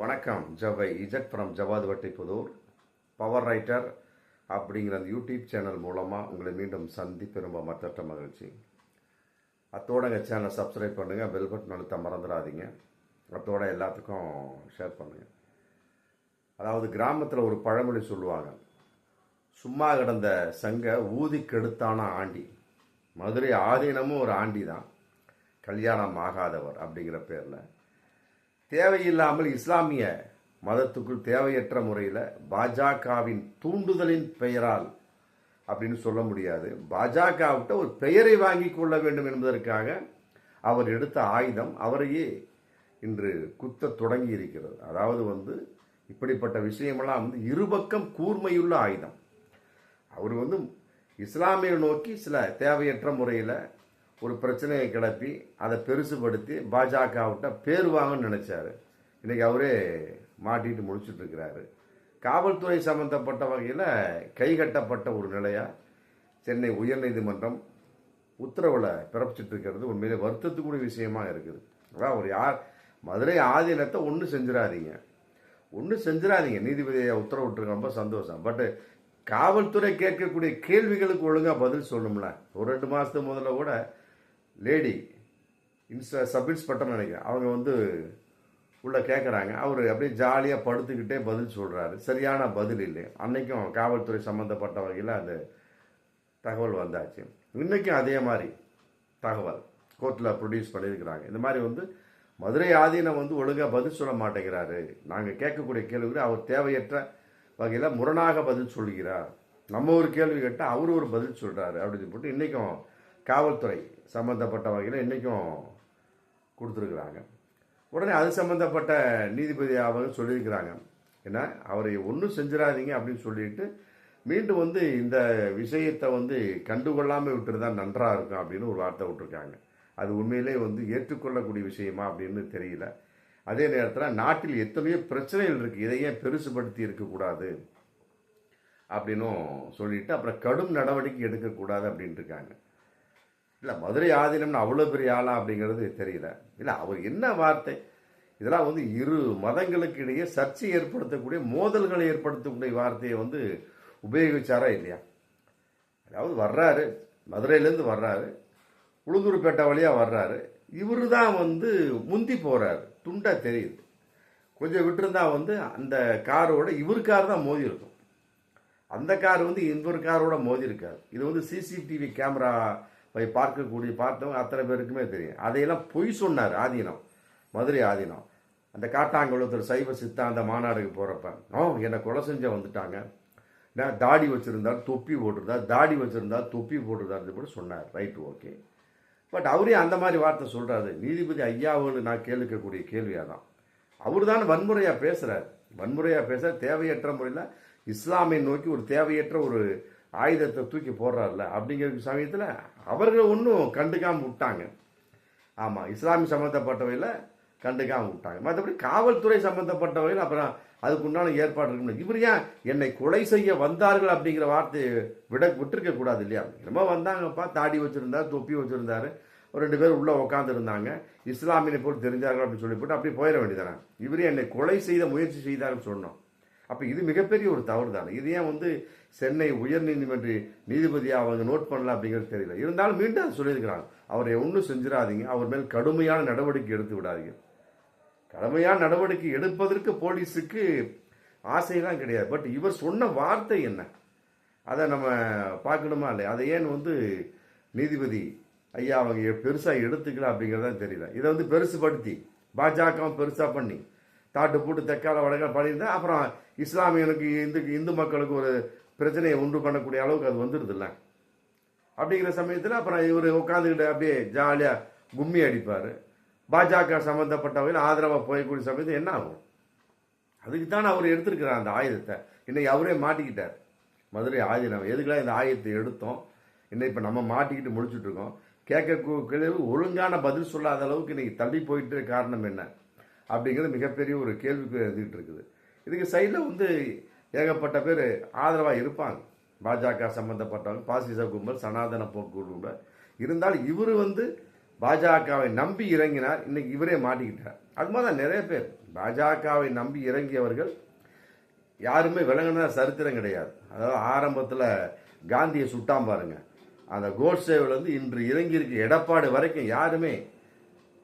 வணக்கம். ஜவை Z from Jawad Vattipudur power writer அப்படிங்கிற அந்த யூடியூப் சேனல் மூலமாக உங்களை மீண்டும் சந்திப்பு ரொம்ப மற்றற்ற மகிழ்ச்சி. அத்தோட எங்கள் சேனலை சப்ஸ்கிரைப் பண்ணுங்கள் பெல் பட்டன் அழுத்த மறந்துடாதீங்க. அத்தோட எல்லாத்துக்கும் ஷேர் பண்ணுங்கள் அதாவது கிராமத்தில் ஒரு பழமொழி சொல்லுவாங்க. சும்மா கிடந்த சங்க ஊதி கெடுத்தான ஆண்டி. மதுரை ஆதீனமும் ஒரு ஆண்டி தான் கல்யாணம் ஆகாதவர் அப்படிங்கிற பேரில். தேவையில்லாமல் இஸ்லாமிய மதத்துக்குள் தேவையற்ற முறையில் பாஜகவின் தூண்டுதலின் பெயரால் அப்படின்னு சொல்ல முடியாது. பாஜகவிட்ட ஒரு பெயரை வாங்கி கொள்ள வேண்டும் என்பதற்காக அவர் எடுத்த ஆயுதம் அவரையே இன்று குத்த தொடங்கி இருக்கிறது அதாவது வந்து இப்படிப்பட்ட விஷயமெல்லாம் வந்து இருபக்கம் கூர்மையுள்ள ஆயுதம். அவர் வந்து இஸ்லாமிய நோக்கி சில தேவையற்ற முறையில் ஒரு பிரச்சனையை கிளப்பி அதை பெருசுபடுத்தி பாஜகவிட்ட பேர் வாங்கன்னு நினச்சார். இன்றைக்கி அவரே மாட்டிட்டு முடிச்சுட்ருக்கிறாரு காவல்துறை சம்பந்தப்பட்ட வகையில் கைகட்டப்பட்ட ஒரு நிலையாக சென்னை உயர்நீதிமன்றம் உத்தரவில் பிறப்பிச்சிட்டு இருக்கிறது உண்மையிலே வருத்தத்துக்குரிய விஷயமாக இருக்குது. அதான் ஒரு யார்? மதுரை ஆதீனத்தை ஒன்றும் செஞ்சிடாதீங்க. ஒன்றும் செஞ்சிடாதீங்க. நீதிபதியை உத்தரவிட்டுருக்க ரொம்ப சந்தோஷம். பட் காவல்துறை கேட்கக்கூடிய கேள்விகளுக்கு ஒழுங்காக பதில் சொல்லணும்ல. ஒரு ரெண்டு மாதத்துக்கு முதல்ல கூட லேடி இன்ஸ்டா சப் இன்ஸ்பெக்டர் நினைக்கிறேன். அவங்க வந்து உள்ளே கேட்குறாங்க அவர் அப்படியே ஜாலியாக படுத்துக்கிட்டே பதில் சொல்கிறாரு சரியான பதில் இல்லை. அன்றைக்கும் காவல்துறை சம்மந்தப்பட்ட வகையில் அந்த தகவல் வந்தாச்சு. இன்றைக்கும் அதே மாதிரி தகவல் கோர்ட்டில் ப்ரொடியூஸ் பண்ணியிருக்கிறாங்க. இந்த மாதிரி வந்து மதுரை ஆதீனம் வந்து ஒழுங்காக பதில் சொல்ல மாட்டேங்கிறாரு. நாங்கள் கேட்கக்கூடிய கேள்விக்கு அவர் தேவையற்ற வகையில் முரணாக பதில் சொல்கிறார் நம்ம ஒரு கேள்வி கேட்டால் அவர் ஒரு பதில் சொல்கிறாரு அப்படின்னு போட்டு இன்றைக்கும் காவல்துறை சம்மந்தப்பட்ட வகையில் இன்றைக்கும் கொடுத்துருக்குறாங்க. உடனே அது சம்மந்தப்பட்ட நீதிபதி அவங்க சொல்லியிருக்கிறாங்க. ஏன்னா அவரை ஒன்றும் செஞ்சிடாதீங்க அப்படின்னு சொல்லிட்டு மீண்டும் வந்து இந்த விஷயத்தை வந்து கண்டுகொள்ளாமல் விட்டுருந்தா நன்றாக இருக்கும் அப்படின்னு ஒரு வார்த்தை விட்டுருக்காங்க. அது உண்மையிலே வந்து ஏற்றுக்கொள்ளக்கூடிய விஷயமா அப்படின்னு தெரியல. அதே நேரத்தில் நாட்டில் எத்தனையோ பிரச்சனைகள் இருக்குது இதை ஏன் பெருசுபடுத்தி இருக்கக்கூடாது அப்படின்னும் சொல்லிட்டு அப்புறம் கடும் நடவடிக்கை எடுக்கக்கூடாது அப்படின்ட்டு இருக்காங்க. இல்லை மதுரை ஆதீனம்னு அவ்வளோ பெரிய ஆளா அப்படிங்கிறது தெரியல. இல்லை அவர் என்ன வார்த்தை? இதெல்லாம் வந்து இரு மதங்களுக்கு இடையே சர்ச்சை ஏற்படுத்தக்கூடிய மோதல்களை ஏற்படுத்தக்கூடிய வார்த்தையை வந்து உபயோகிச்சாரா இல்லையா? அதாவது வர்றாரு மதுரையிலேருந்து வர்றாரு உளுந்தூர்பேட்டை வழியாக வர்றாரு. இவரு தான் வந்து முந்தி போகிறாரு துண்டாக தெரியுது. கொஞ்சம் விட்டுருந்தா வந்து அந்த காரோட இவர் கார் தான் மோதி இருக்கும். அந்த கார் வந்து இன்னொரு காரோட மோதி இருக்காது இது வந்து சிசிடிவி கேமரா பார்க்கக்கூடிய பார்த்தவங்க அத்தனை பேருக்குமே தெரியும். அதையெல்லாம் பொய் சொன்னார் ஆதீனம் மதுரை ஆதீனம். அந்த காட்டாங்குளத்தூர் சைவ சித்தாந்த மாநாடுக்கு போகிறப்ப ஓ என்னை கொலை செஞ்ச வந்துட்டாங்க. நான் தாடி வச்சுருந்தார் தொப்பி போட்டிருந்தார் தாடி வச்சுருந்தார் தொப்பி போட்டிருந்தார் கூட சொன்னார். Right okay. பட் அவரே அந்த மாதிரி வார்த்தை சொல்கிறாரு நீதிபதி ஐயாவுன்னு நான் கேளுக்கக்கூடிய கேள்வியாக தான் அவர் தான் வன்முறையாக பேசுகிறார் வன்முறையாக பேச தேவையற்ற முறையில் இஸ்லாமை நோக்கி ஒரு தேவையற்ற ஒரு ஆயுதத்தை தூக்கி போடுறாருல அப்படிங்கிற சமயத்தில் அவர்கள் ஒன்றும் கண்டுக்காமல் விட்டாங்க. ஆமாம் இஸ்லாமிய சம்மந்தப்பட்டவையில் கண்டுக்காமல் விட்டாங்க. மற்றபடி காவல்துறை சம்மந்தப்பட்டவையில் அப்புறம் அதுக்கு உண்டான ஏற்பாடு இருக்கணும் இவர் ஏன் என்னை கொலை செய்ய வந்தார்கள் அப்படிங்கிற வார்த்தையை விட விட்டுருக்க கூடாது இல்லையா? என்னமோ வந்தாங்கப்பா தாடி வச்சுருந்தார் தொப்பி வச்சுருந்தாரு ஒரு ரெண்டு பேர் உள்ளே உட்காந்துருந்தாங்க இஸ்லாமியனை போல் தெரிஞ்சார்கள் அப்படின்னு சொல்லி போட்டு அப்படி போயிட வேண்டியதானே இவரே என்னை கொலை செய்த முயற்சி செய்தார்கள் சொன்னோம். அப்போ இது மிகப்பெரிய ஒரு தவறு தானே? இது ஏன் வந்து சென்னை உயர் நீதிமன்ற நீதிபதியாக அவங்க நோட் பண்ணலாம் அப்படிங்கிறது தெரியல. இருந்தாலும் மீண்டும் அதை சொல்லியிருக்கிறாங்க. அவரை ஒன்றும் செஞ்சிடாதீங்க. அவர் மேல் கடுமையான நடவடிக்கை எடுத்து விடாதீங்க. கடுமையான நடவடிக்கை எடுப்பதற்கு போலீஸுக்கு ஆசையெல்லாம் கிடையாது. பட் இவர் சொன்ன வார்த்தை என்ன? அதை நம்ம பார்க்கணுமா இல்லையா? அதை ஏன் வந்து நீதிபதி ஐயா அவங்க பெருசாக எடுத்துக்கலாம் அப்படிங்கிறதான் தெரியல. இதை வந்து பெருசுபடுத்தி பாஜகவும் பெருசாக பண்ணி தாட்டு போட்டு தெற்கால வடக்கால பண்ணியிருந்தா அப்புறம் இஸ்லாமியனுக்கு இந்து இந்து மக்களுக்கு ஒரு பிரச்சனையை உண்டு பண்ணக்கூடிய அளவுக்கு அது வந்துடுதுல்ல. அப்படிங்கிற சமயத்தில் அப்புறம் இவர் உட்காந்துக்கிட்டு அப்படியே ஜாலியாக கும்மி அடிப்பார். பாஜக சம்மந்தப்பட்டவையில் ஆதரவாக போயக்கூடிய சமயத்தில் என்ன ஆகும்? அதுக்கு தான் அவர் எடுத்திருக்கிறார் அந்த ஆயுதத்தை. இன்னைக்கு அவரே மாட்டிக்கிட்டார். மதுரை ஆயுதம் எதுக்கெல்லாம் இந்த ஆயுதத்தை எடுத்தோம்? இன்னைக்கு இப்போ நம்ம மாட்டிக்கிட்டு முடிச்சுட்ருக்கோம் கேட்க கேள்வி ஒழுங்கான பதில் சொல்லாத அளவுக்கு இன்னைக்கு தள்ளி போயிட்டு காரணம் என்ன? அப்படிங்கிறது மிகப்பெரிய ஒரு கேள்விக்கு எழுதிட்டு இருக்குது. இதுக்கு சைடில் வந்து ஏகப்பட்ட பேர் ஆதரவாக இருப்பாங்க. பாஜக சம்மந்தப்பட்டவங்க பாசிச கும்பல் சனாதன போக்கு கும்பல் இருந்தாலும் இவர் வந்து பாஜகவை நம்பி இறங்கினார். இன்னைக்கு இவரே மாட்டிக்கிட்டார். அது மாதிரி தான் நிறைய பேர். பாஜகவை நம்பி இறங்கியவர்கள் யாருமே விளங்கின சரித்திரம் கிடையாது. அதாவது ஆரம்பத்தில் காந்தியை சுட்டான் பாருங்க. அந்த கோட்சேவிலேருந்து இன்று இறங்கியிருக்க எடப்பாடு வரைக்கும் யாருமே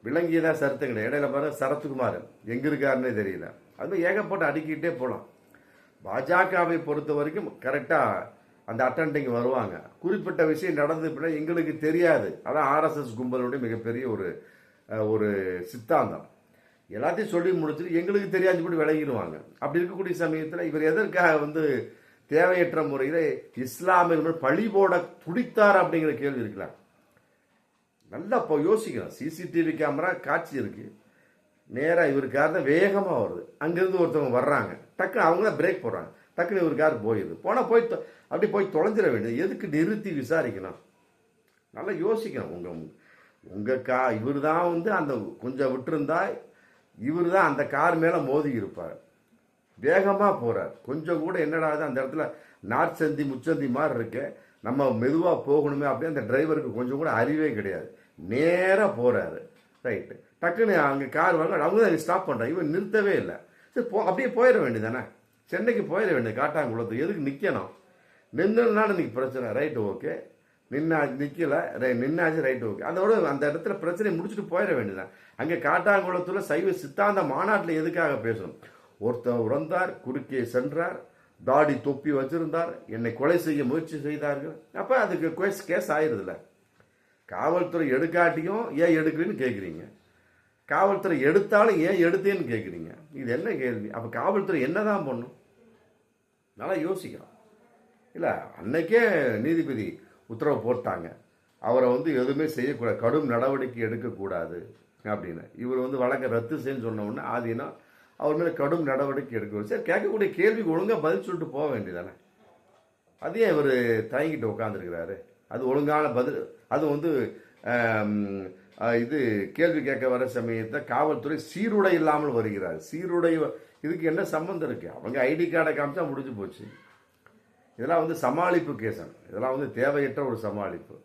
விளங்கியதா தான் கிடையாது. இடையில பாருங்க சரத்குமார் எங்கே இருக்காருன்னே தெரியல. அது மாதிரி ஏகப்பட்டு அடுக்கிட்டே போகலாம் பாஜகவை பொறுத்த வரைக்கும் கரெக்டாக அந்த அட்டண்டிங் வருவாங்க. குறிப்பிட்ட விஷயம் நடந்து பின்னால் எங்களுக்கு தெரியாது. அதான் ஆர்எஸ்எஸ் கும்பலுடைய மிகப்பெரிய ஒரு ஒரு சித்தாந்தம். எல்லாத்தையும் சொல்லி முடிச்சுட்டு எங்களுக்கு தெரியாதபடி விளங்கிடுவாங்க அப்படி இருக்கக்கூடிய சமயத்தில் இவர் எதற்காக வந்து தேவையற்ற முறையில் இஸ்லாமியர்கள் பழி போட துடித்தார் அப்படிங்கிற கேள்வி இருக்கலாம். நல்லா இப்போ யோசிக்கணும். சிசிடிவி கேமரா காட்சி இருக்குது நேராக இவர் கார் தான் வேகமாக வருது. அங்கேருந்து ஒருத்தவங்க வர்றாங்க. டக்குன்னு அவங்க தான் பிரேக் போடுறாங்க. டக்குன்னு இவர் கார் போயிடுது. போனால் போய் அப்படி போய் தொலைஞ்சிட வேண்டியது. எதுக்கு நிறுத்தி விசாரிக்கணும்? நல்லா யோசிக்கணும். உங்கள் உங்கள் கா இவர் தான் வந்து அந்த கொஞ்சம் விட்டுருந்தா இவர் தான் அந்த கார் மேலே மோதி இருப்பார். வேகமாக போகிறார் கொஞ்சம் கூட என்னடா இது அந்த இடத்துல நாற்சந்தி முச்சந்தி மாதிரி இருக்குது நம்ம மெதுவாக போகணுமே அப்படியே அந்த டிரைவருக்கு கொஞ்சம் கூட அறிவே கிடையாது. நேராக போகிறாரு ரைட்டு டக்குன்னு அங்கே கார் வாங்க அவங்க தான் ஸ்டாப் பண்ணுறாங்க இவன் நிறுத்தவே இல்லை. சரி போ அப்படியே போயிட வேண்டியதானே சென்னைக்கு போயிட வேண்டியது காட்டாங்குளத்துக்கு. எதுக்கு நிற்கணும் நின்றுனாலும் இன்னைக்கு பிரச்சனை. ரைட்டு ஓகே நின்னா நிற்கல நின்னாச்சு. ரைட்டு ஓகே அதோட அந்த இடத்துல பிரச்சனையை முடிச்சுட்டு போயிட வேண்டியதான் அங்கே காட்டாங்குளத்தில் சைவ சித்தாந்த மாநாட்டில் எதுக்காக பேசணும்? ஒருத்தர் உறந்தார் குறுக்கே சென்றார். தாடி தொப்பி வச்சிருந்தார். என்னை கொலை செய்ய முயற்சி செய்தார்கள். அப்போ அதுக்கு கேஸ் கேஸ் ஆயிடுதுல காவல்துறை எடுக்காட்டியும் ஏன் எடுக்கலன்னு கேட்குறீங்க காவல்துறை எடுத்தாலும் ஏன் எடுத்தேன்னு கேட்குறீங்க இது என்ன கேள்வி? அப்போ காவல்துறை என்னதான் பண்ணும்? நல்லா யோசிக்கிறோம் இல்லை அன்னைக்கே நீதிபதி உத்தரவு போட்டாங்க. அவரை வந்து எதுவுமே செய்யக்கூடாது கடும் நடவடிக்கை எடுக்கக்கூடாது அப்படின்னு. இவர் வந்து வழக்கை ரத்து செய்யன்னு சொன்ன உடனே ஆதீனம் அவர் மேலே கடும் நடவடிக்கை எடுக்கணும் சரி கேட்கக்கூடிய கேள்விக்கு ஒழுங்காக பதில் சொல்லிட்டு போக வேண்டியதானே அது ஏன் இவர் தயங்கிட்டு உட்காந்துருக்கிறாரு அது ஒழுங்கான பதில் அது வந்து இது கேள்வி கேட்க வர சமயத்தை காவல்துறை சீருடை இல்லாமல் வருகிறார். சீருடை இதுக்கு என்ன சம்மந்தம் இருக்குது அவங்க ஐடி கார்டை காமிச்சா முடிஞ்சு போச்சு. இதெல்லாம் வந்து சமாளிப்பு கேசன் இதெல்லாம் வந்து தேவையற்ற ஒரு சமாளிப்பு.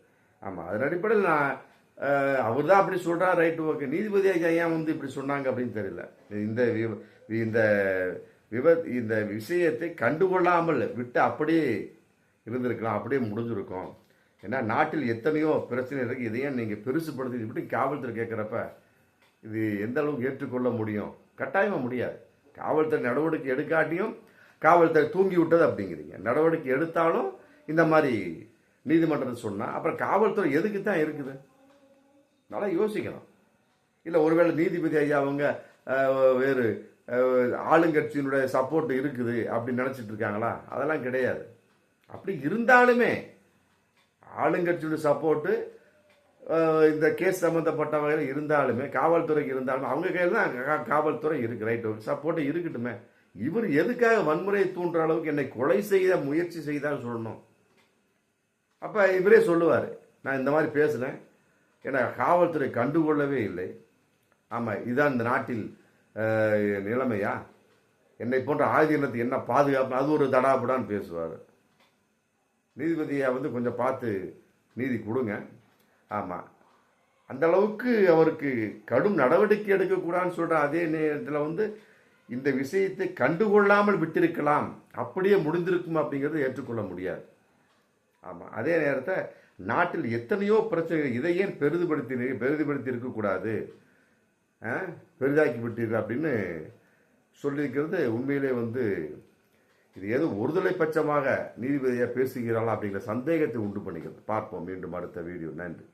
ஆமாம் அதன் அடிப்படையில் நான் அவர் தான் அப்படி சொல்கிறார் ரைட்டு ஓகே நீதிபதி ஐயா ஏன் வந்து இப்படி சொன்னாங்க அப்படின்னு தெரியல. இந்த வி- இந்த விப இந்த விஷயத்தை கண்டுகொள்ளாமல் விட்டு அப்படியே இருந்திருக்கலாம் அப்படியே முடிஞ்சிருக்கும். ஏன்னா நாட்டில் எத்தனையோ பிரச்சனை இருக்குது இதையும் நீங்கள் பெருசுப்படுத்தி இப்படி காவல்துறை கேட்குறப்ப இது எந்த அளவுக்கு ஏற்றுக்கொள்ள முடியும்? கட்டாயமாக முடியாது. காவல்துறை நடவடிக்கை எடுக்காட்டியும் காவல்துறை தூங்கி விட்டது அப்படிங்கிறீங்க. நடவடிக்கை எடுத்தாலும் இந்த மாதிரி நீதிமன்றத்தை சொன்னால் அப்புறம் காவல்துறை எதுக்கு தான் இருக்குது? நல்லா யோசிக்கணும். இல்லை ஒருவேளை நீதிபதி ஐயா அவங்க வேறு ஆளுங்கட்சியினுடைய சப்போர்ட் இருக்குது அப்படின்னு நினச்சிட்டு இருக்காங்களா? அதெல்லாம் கிடையாது. அப்படி இருந்தாலுமே ஆளுங்கட்சியோட சப்போர்ட்டு இந்த கேஸ் சம்மந்தப்பட்ட வகையில் இருந்தாலுமே காவல்துறைக்கு இருந்தாலுமே அவங்க கையில் தான் காவல்துறை இருக்கு ரைட் சப்போர்ட்டு இருக்கட்டுமே. இவர் எதுக்காக வன்முறையை தூண்டுற அளவுக்கு என்னை கொலை செய்த முயற்சி செய்தான்னு சொல்லணும். அப்போ இவரே சொல்லுவார் நான் இந்த மாதிரி பேசுனேன் ஏன்னா காவல்துறை கண்டுகொள்ளவே இல்லை. ஆமாம் இதுதான் இந்த நாட்டில் நிலைமையா? என்னை போன்ற ஆதீனத்துக்கு என்ன பாதுகாப்பு? அது ஒரு தடாபுடான்னு பேசுவார். நீதிபதியை வந்து கொஞ்சம் பார்த்து நீதி கொடுங்க. ஆமாம் அந்த அளவுக்கு அவருக்கு கடும் நடவடிக்கை எடுக்கக்கூடாதுன்னு சொல்கிற அதே நேரத்தில் வந்து இந்த விஷயத்தை கண்டுகொள்ளாமல் விட்டிருக்கலாம். அப்படியே முடிந்திருக்கும் அப்படிங்கிறது ஏற்றுக்கொள்ள முடியாது. ஆமாம் அதே நேரத்தை நாட்டில் எத்தனையோ பிரச்சனைகள் இதை ஏன் பெரிதுபடுத்தி பெரிதுபடுத்தி இருக்கக்கூடாது ஆ? பெரிதாக்கி விட்டீர்கள் அப்படின்னு சொல்லியிருக்கிறது. உண்மையிலே வந்து இது ஏதோ ஒருதலை பட்சமாக நீதிபதியாக பேசுகிறாளா அப்படிங்கிற சந்தேகத்தை உண்டு பண்ணிக்கிறது. பார்ப்போம். மீண்டும் அடுத்த வீடியோ. நன்றி.